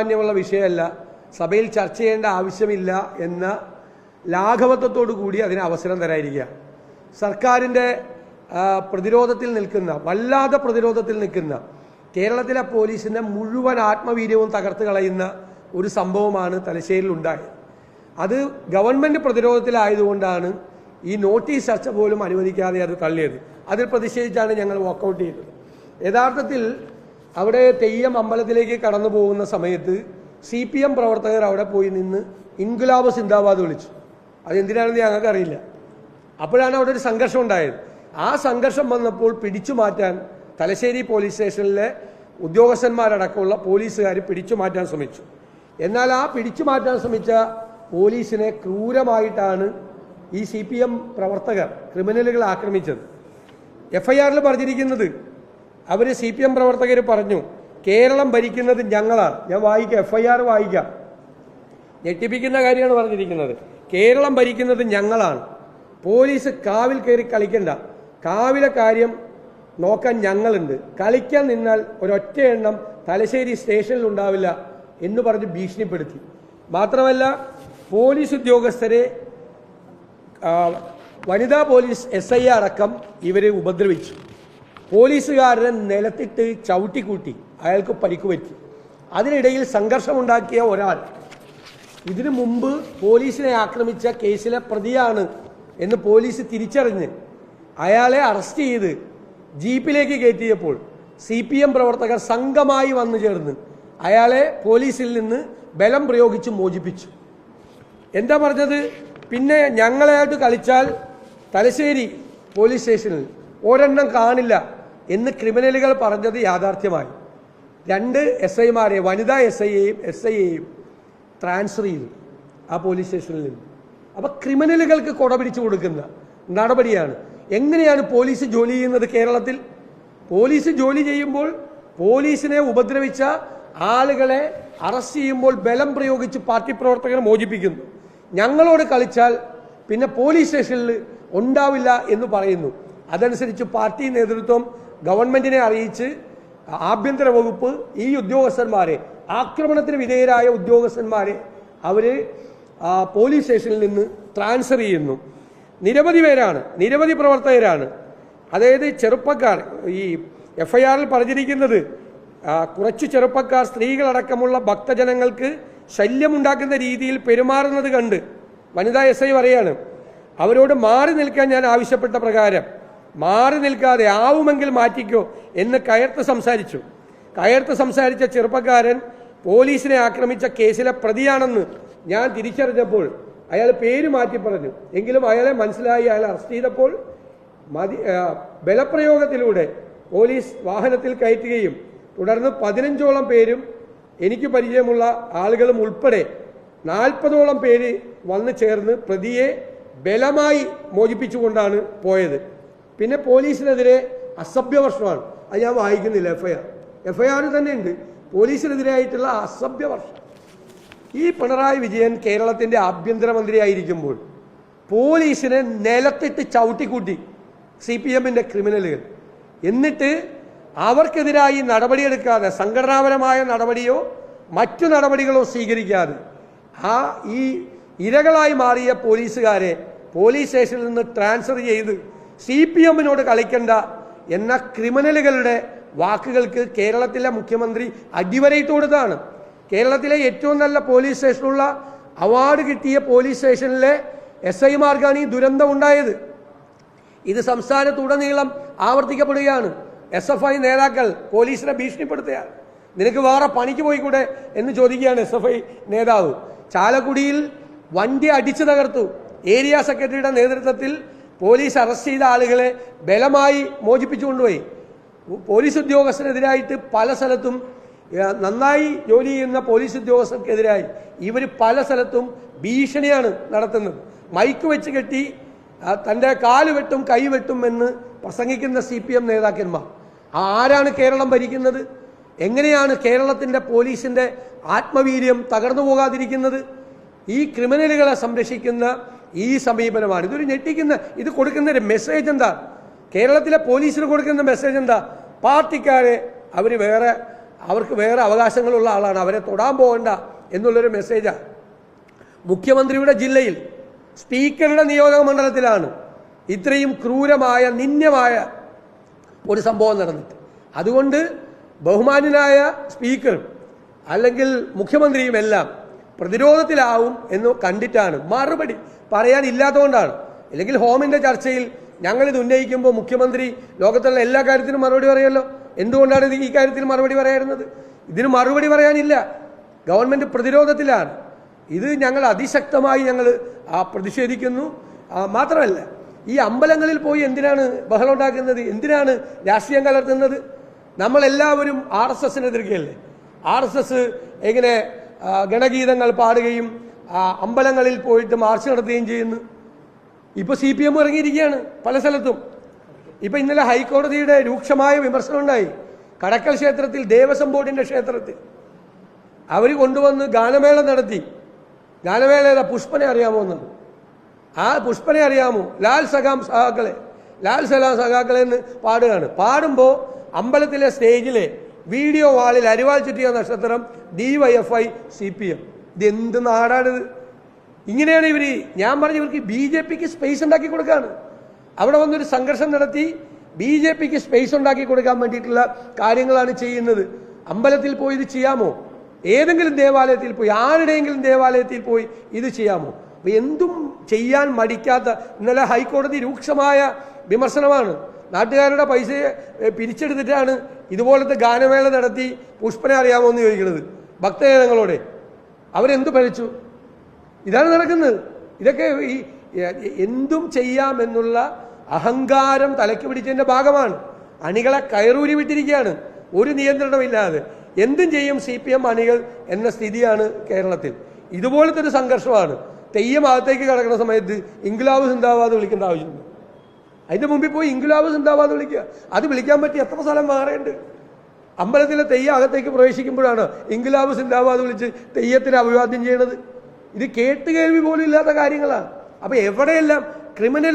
പ്രാധാന്യമുള്ള വിഷയമല്ല. സഭയിൽ ചർച്ച ചെയ്യേണ്ട ആവശ്യമില്ല എന്ന ലാഘവത്വത്തോടു കൂടി അതിന് അവസരം തരാതിരിക്കുക സർക്കാരിന്റെ പ്രതിരോധത്തിൽ നിൽക്കുന്ന വല്ലാത്ത പ്രതിരോധത്തിൽ നിൽക്കുന്ന കേരളത്തിലെ പോലീസിന്റെ മുഴുവൻ ആത്മവീര്യവും തകർത്ത് കളയുന്ന ഒരു സംഭവമാണ് തലശ്ശേരിയിൽ ഉണ്ടായത് അത് ഗവൺമെന്റ് പ്രതിരോധത്തിലായതുകൊണ്ടാണ് ഈ നോട്ടീസ് ചർച്ച പോലും അനുവദിക്കാതെ അത് തള്ളിയത്. അതിൽ പ്രതിഷേധിച്ചാണ് ഞങ്ങൾ വാക്കൗട്ട് ചെയ്തത്. യഥാർത്ഥത്തിൽ അവിടെ തെയ്യം അമ്പലത്തിലേക്ക് കടന്നു പോകുന്ന സമയത്ത് സി പി എം പ്രവർത്തകർ അവിടെ പോയി നിന്ന് ഇൻഗുലാബ് സിന്ദാബാദ് വിളിച്ചു. അതെന്തിനാണെന്ന് ഞങ്ങൾക്ക് അറിയില്ല. അപ്പോഴാണ് അവിടെ ഒരു സംഘർഷം ഉണ്ടായത്. ആ സംഘർഷം വന്നപ്പോൾ പിടിച്ചു മാറ്റാൻ തലശ്ശേരി പോലീസ് സ്റ്റേഷനിലെ ഉദ്യോഗസ്ഥന്മാരടക്കമുള്ള പോലീസുകാർ പിടിച്ചു മാറ്റാൻ ശ്രമിച്ചു. എന്നാൽ ആ പിടിച്ചു മാറ്റാൻ ശ്രമിച്ച പോലീസിനെ ക്രൂരമായിട്ടാണ് ഈ സി പി എം പ്രവർത്തകർ ക്രിമിനലുകൾ ആക്രമിച്ചത്. എഫ്ഐആറിൽ പറഞ്ഞിരിക്കുന്നത് അവർ സി പി എം പ്രവർത്തകർ പറഞ്ഞു കേരളം ഭരിക്കുന്നത് ഞങ്ങളാണ്. ഞാൻ വായിക്കാം എഫ് ഐ ആർ വായിക്കാം. ഞെട്ടിപ്പിക്കുന്ന കാര്യമാണ് പറഞ്ഞിരിക്കുന്നത്. കേരളം ഭരിക്കുന്നത് ഞങ്ങളാണ്. പോലീസ് കാവിൽ കയറി കളിക്കണ്ട. കാവിലെ കാര്യം നോക്കാൻ ഞങ്ങളുണ്ട്. കളിക്കാൻ നിന്നാൽ ഒരൊറ്റ എണ്ണം തലശ്ശേരി സ്റ്റേഷനിൽ ഉണ്ടാവില്ല എന്ന് പറഞ്ഞ് ഭീഷണിപ്പെടുത്തി. മാത്രമല്ല പോലീസ് ഉദ്യോഗസ്ഥരെ വനിതാ പോലീസ് എസ് ഐ അടക്കം ഇവരെ ഉപദ്രവിച്ചു. പോലീസുകാരനെ നിലത്തിട്ട് ചവിട്ടിക്കൂട്ടി. അയാൾക്ക് പരിക്ക് പറ്റി. അതിനിടയിൽ സംഘർഷമുണ്ടാക്കിയ ഒരാൾ ഇതിനു മുമ്പ് പോലീസിനെ ആക്രമിച്ച കേസിലെ പ്രതിയാണ് എന്ന് പോലീസ് തിരിച്ചറിഞ്ഞ് അയാളെ അറസ്റ്റ് ചെയ്ത് ജീപ്പിലേക്ക് കയറ്റിയപ്പോൾ സി പി എം പ്രവർത്തകർ സംഘമായി വന്നു ചേർന്ന് അയാളെ പോലീസിൽ നിന്ന് ബലം പ്രയോഗിച്ച് മോചിപ്പിച്ചു. എന്താ പറഞ്ഞത്? പിന്നെ ഞങ്ങളെയായിട്ട് കളിച്ചാൽ തലശ്ശേരി പോലീസ് സ്റ്റേഷനിൽ ഒരെണ്ണം കാണില്ല. എന്ന് ക്രിമിനലുകൾ പറഞ്ഞത് യാഥാർത്ഥ്യമായി. രണ്ട് എസ് ഐമാരെ വനിതാ എസ് ഐയെയും എസ് ഐയെയും ട്രാൻസ്ഫർ ചെയ്തു ആ പോലീസ് സ്റ്റേഷനിൽ നിന്ന്. അപ്പോൾ ക്രിമിനലുകൾക്ക് കൊട പിടിച്ചു കൊടുക്കുന്ന നടപടിയാണ്. എങ്ങനെയാണ് പോലീസ് ജോലി ചെയ്യുന്നത് കേരളത്തിൽ? പോലീസ് ജോലി ചെയ്യുമ്പോൾ പോലീസിനെ ഉപദ്രവിച്ച ആളുകളെ അറസ്റ്റ് ചെയ്യുമ്പോൾ ബലം പ്രയോഗിച്ച് പാർട്ടി പ്രവർത്തകരെ മോചിപ്പിക്കുന്നു. ഞങ്ങളോട് കളിച്ചാൽ പിന്നെ പോലീസ് സ്റ്റേഷനിൽ ഉണ്ടാവില്ല എന്ന് പറയുന്നു. അതനുസരിച്ച് പാർട്ടി നേതൃത്വം ഗവൺമെന്റിനെ അറിയിച്ച് ആഭ്യന്തര വകുപ്പ് ഈ ഉദ്യോഗസ്ഥന്മാരെ ആക്രമണത്തിന് വിധേയരായ ഉദ്യോഗസ്ഥന്മാരെ അവർ പോലീസ് സ്റ്റേഷനിൽ നിന്ന് ട്രാൻസ്ഫർ ചെയ്യുന്നു. നിരവധി പേരാണ് നിരവധി പ്രവർത്തകരാണ്. അതായത് ചെറുപ്പക്കാർ ഈ എഫ് ഐ ആറിൽ പറഞ്ഞിരിക്കുന്നത് കുറച്ചു ചെറുപ്പക്കാർ സ്ത്രീകളടക്കമുള്ള ഭക്തജനങ്ങൾക്ക് ശല്യമുണ്ടാക്കുന്ന രീതിയിൽ പെരുമാറുന്നത് കണ്ട് വനിതാ എസ് ഐ പറയാണ് അവരോട് മാറി നിൽക്കാൻ ഞാൻ ആവശ്യപ്പെട്ട പ്രകാരം. മാറി നിൽക്കാതെ ആവുമെങ്കിൽ മാറ്റിക്കോ എന്ന് കയർത്ത് സംസാരിച്ചു. കയർത്ത് സംസാരിച്ച ചെറുപ്പക്കാരൻ പോലീസിനെ ആക്രമിച്ച കേസിലെ പ്രതിയാണെന്ന് ഞാൻ തിരിച്ചറിഞ്ഞപ്പോൾ അയാൾ പേര് മാറ്റി പറഞ്ഞു. എങ്കിലും അയാളെ മനസ്സിലായി അയാൾ അറസ്റ്റ് ചെയ്തപ്പോൾ മതി ബലപ്രയോഗത്തിലൂടെ പോലീസ് വാഹനത്തിൽ കയറ്റുകയും തുടർന്ന് പതിനഞ്ചോളം പേരും എനിക്ക് പരിചയമുള്ള ആളുകളും ഉൾപ്പെടെ നാൽപ്പതോളം പേര് വന്നു ചേർന്ന് പ്രതിയെ ബലമായി മോചിപ്പിച്ചുകൊണ്ടാണ് പോയത്. പിന്നെ പോലീസിനെതിരെ അസഭ്യവർഷമാണ് അത് ഞാൻ വായിക്കുന്നില്ല എഫ്ഐആർ എഫ്ഐആർ തന്നെ ഉണ്ട് പോലീസിനെതിരായിട്ടുള്ള അസഭ്യവർഷം ഈ പിണറായി വിജയൻ കേരളത്തിന്റെ ആഭ്യന്തരമന്ത്രിയായിരിക്കുമ്പോൾ പോലീസിനെ നിലത്തിട്ട് ചവിട്ടിക്കൂട്ടി സി പി എമ്മിന്റെ ക്രിമിനലുകൾ. എന്നിട്ട് അവർക്കെതിരായി നടപടിയെടുക്കാതെ സംഘടനാപരമായ നടപടിയോ മറ്റു നടപടികളോ സ്വീകരിക്കാതെ ആ ഈ ഇരകളായി മാറിയ പോലീസുകാരെ പോലീസ് സ്റ്റേഷനിൽ നിന്ന് ട്രാൻസ്ഫർ ചെയ്ത് സി പി എമ്മിനോട് കളിക്കണ്ട എന്ന ക്രിമിനലുകളുടെ വാക്കുകൾക്ക് കേരളത്തിലെ മുഖ്യമന്ത്രി അടിവരയിട്ട് കൊടുത്താണ്. കേരളത്തിലെ ഏറ്റവും നല്ല പോലീസ് സ്റ്റേഷനുള്ള അവാർഡ് കിട്ടിയ പോലീസ് സ്റ്റേഷനിലെ എസ് ഐമാർക്കാണ് ഈ ദുരന്തം ഉണ്ടായത്. ഇത് സംസ്ഥാനത്തുടനീളം ആവർത്തിക്കപ്പെടുകയാണ്. എസ് എഫ് ഐ നേതാക്കൾ പോലീസിനെ ഭീഷണിപ്പെടുത്തുകയാണ്. നിനക്ക് വേറെ പണിക്ക് പോയിക്കൂടെ എന്ന് ചോദിക്കുകയാണ് എസ് എഫ് ഐ നേതാവ്. ചാലക്കുടിയിൽ വണ്ടി അടിച്ചു തകർത്തു. ഏരിയ സെക്രട്ടറിയുടെ നേതൃത്വത്തിൽ പോലീസ് അറസ്റ്റ് ചെയ്ത ആളുകളെ ബലമായി മോചിപ്പിച്ചുകൊണ്ടുപോയി. പോലീസ് ഉദ്യോഗസ്ഥനെതിരായിട്ട് പല സ്ഥലത്തും നന്നായി ജോലി ചെയ്യുന്ന പോലീസ് ഉദ്യോഗസ്ഥർക്കെതിരായി ഇവർ പല സ്ഥലത്തും ഭീഷണിയാണ് നടത്തുന്നത്. മൈക്ക് വെച്ച് കെട്ടി തന്റെ കാൽ വെട്ടും കൈ വെട്ടും എന്ന് പ്രസംഗിക്കുന്ന സി പി എം നേതാക്കന്മാർ. ആരാണ് കേരളം ഭരിക്കുന്നത്? എങ്ങനെയാണ് കേരളത്തിന്റെ പോലീസിന്റെ ആത്മവീര്യം തകർന്നു പോകാതിരിക്കുന്നത്? ഈ ക്രിമിനലുകളെ സംരക്ഷിക്കുന്ന ഈ സമീപനമാണ്. ഇതൊരു ഞെട്ടിക്കുന്ന ഇത് കൊടുക്കുന്ന ഒരു മെസ്സേജ് എന്താ? കേരളത്തിലെ പോലീസിന് കൊടുക്കുന്ന മെസ്സേജ് എന്താ? പാർട്ടിക്കാരെ അവർ വേറെ അവർക്ക് വേറെ അവകാശങ്ങളുള്ള ആളാണ്. അവരെ തൊടാൻ പോകണ്ട എന്നുള്ളൊരു മെസ്സേജാണ് മുഖ്യമന്ത്രിയുടെ ജില്ലയിൽ സ്പീക്കറുടെ നിയോജക മണ്ഡലത്തിലാണ് ഇത്രയും ക്രൂരമായ നിന്ദ്യമായ ഒരു സംഭവം നടന്നിട്ട്. അതുകൊണ്ട് ബഹുമാന്യനായ സ്പീക്കറും അല്ലെങ്കിൽ മുഖ്യമന്ത്രിയും എല്ലാം പ്രതിരോധത്തിലാവും എന്ന് കണ്ടിട്ടാണ്. മറുപടി പറയാനില്ലാത്തതുകൊണ്ടാണ്. അല്ലെങ്കിൽ ഹോമിന്റെ ചർച്ചയിൽ ഞങ്ങളിത് ഉന്നയിക്കുമ്പോൾ മുഖ്യമന്ത്രി ലോകത്തുള്ള എല്ലാ കാര്യത്തിനും മറുപടി പറയുമല്ലോ. എന്തുകൊണ്ടാണ് ഇത് ഈ കാര്യത്തിൽ മറുപടി പറയാറുന്നത് ഇതിന് മറുപടി പറയാനില്ല. ഗവൺമെന്റ് പ്രതിരോധത്തിലാണ്. ഇത് ഞങ്ങൾ അതിശക്തമായി ഞങ്ങൾ പ്രതിഷേധിക്കുന്നു. മാത്രമല്ല ഈ അമ്പലങ്ങളിൽ പോയി എന്തിനാണ് ബഹളം ഉണ്ടാക്കുന്നത്? എന്തിനാണ് രാഷ്ട്രീയം കലർത്തുന്നത്? നമ്മളെല്ലാവരും ആർ എസ് എസിനെതിർക്കുകയല്ലേ ആർ എസ് എസ് എങ്ങനെ ഗണഗീതങ്ങൾ പാടുകയും അമ്പലങ്ങളിൽ പോയിട്ട് മാർച്ച് നടത്തുകയും ചെയ്യുന്നു. ഇപ്പൊ സി പി എം ഇറങ്ങിയിരിക്കുകയാണ് പല സ്ഥലത്തും. ഇപ്പൊ ഇന്നലെ ഹൈക്കോടതിയുടെ രൂക്ഷമായ വിമർശനം ഉണ്ടായി കടക്കൽ ക്ഷേത്രത്തിൽ ദേവസ്വം ബോർഡിന്റെ ക്ഷേത്രത്തിൽ. അവർ കൊണ്ടുവന്ന് ഗാനമേള നടത്തി. ഗാനമേള ഏതാ പുഷ്പനെ അറിയാമോ എന്നത് ആ പുഷ്പനെ അറിയാമോ? ലാൽ സഖാം സഖാക്കളെ. ലാൽ സലാം സഖാക്കളെ എന്ന് പാടുകയാണ്. പാടുമ്പോൾ അമ്പലത്തിലെ സ്റ്റേജിലെ വീഡിയോ വാളിൽ അരിവാൾ ചുറ്റിയ നക്ഷത്രം D Y F I C P M ഇത് എന്ത് നാടാണിത്? ഇങ്ങനെയാണ് ഇവർ ഞാൻ പറഞ്ഞ ഇവർക്ക് ബി ജെ പിക്ക് സ്പേസ് ഉണ്ടാക്കി കൊടുക്കാണ്. അവിടെ വന്നൊരു സംഘർഷം നടത്തി ബി ജെ പിക്ക് സ്പേസ് ഉണ്ടാക്കി കൊടുക്കാൻ വേണ്ടിയിട്ടുള്ള കാര്യങ്ങളാണ് ചെയ്യുന്നത്. അമ്പലത്തിൽ പോയി ഇത് ചെയ്യാമോ? ഏതെങ്കിലും ദേവാലയത്തിൽ പോയി ആരുടെയെങ്കിലും ദേവാലയത്തിൽ പോയി ഇത് ചെയ്യാമോ? അപ്പൊ എന്തും ചെയ്യാൻ മടിക്കാത്ത ഇന്നലെ ഹൈക്കോടതി രൂക്ഷമായ വിമർശനമാണ്. നാട്ടുകാരുടെ പൈസ പിരിച്ചെടുത്തിട്ടാണ് ഇതുപോലത്തെ ഗാനമേള നടത്തി പുഷ്പനെ അറിയാമോ എന്ന് ചോദിക്കുന്നത്? ഭക്തജനങ്ങളോടെ. അവരെന്തു പഠിച്ചു ഇതാണ് നടക്കുന്നത്. ഇതൊക്കെ ഈ എന്തും ചെയ്യാമെന്നുള്ള അഹങ്കാരം തലയ്ക്ക് പിടിച്ചതിന്റെ ഭാഗമാണ്. അണികളെ കയറൂരി വിട്ടിരിക്കുകയാണ്. ഒരു നിയന്ത്രണമില്ലാതെ. എന്തും ചെയ്യും സി പി എം അണികൾ എന്ന സ്ഥിതിയാണ് കേരളത്തിൽ. ഇതുപോലത്തെ ഒരു സംഘർഷമാണ്. തെയ്യം അകത്തേക്ക് കടക്കുന്ന സമയത്ത് ഇംഗ്ലാവ് സിന്ദാബാദ് വിളിക്കേണ്ട ആവശ്യമുണ്ട് അതിന്റെ മുമ്പിൽ പോയി ഇംഗ്ലാവ് ഉണ്ടാവാന്ന് വിളിക്കുക. അത് വിളിക്കാൻ പറ്റി എത്ര സ്ഥലം മാറേണ്ട അമ്പലത്തിലെ തെയ്യം അകത്തേക്ക് പ്രവേശിക്കുമ്പോഴാണ് ഇംഗ്ലാവ് ഉണ്ടാവാന്ന് വിളിച്ച് തെയ്യത്തിന് അഭിവാദ്യം ചെയ്യണത്. ഇത് കേട്ട് കേൾവി പോലും ഇല്ലാത്ത കാര്യങ്ങളാണ്. അപ്പൊ എവിടെയെല്ലാം ക്രിമിനൽ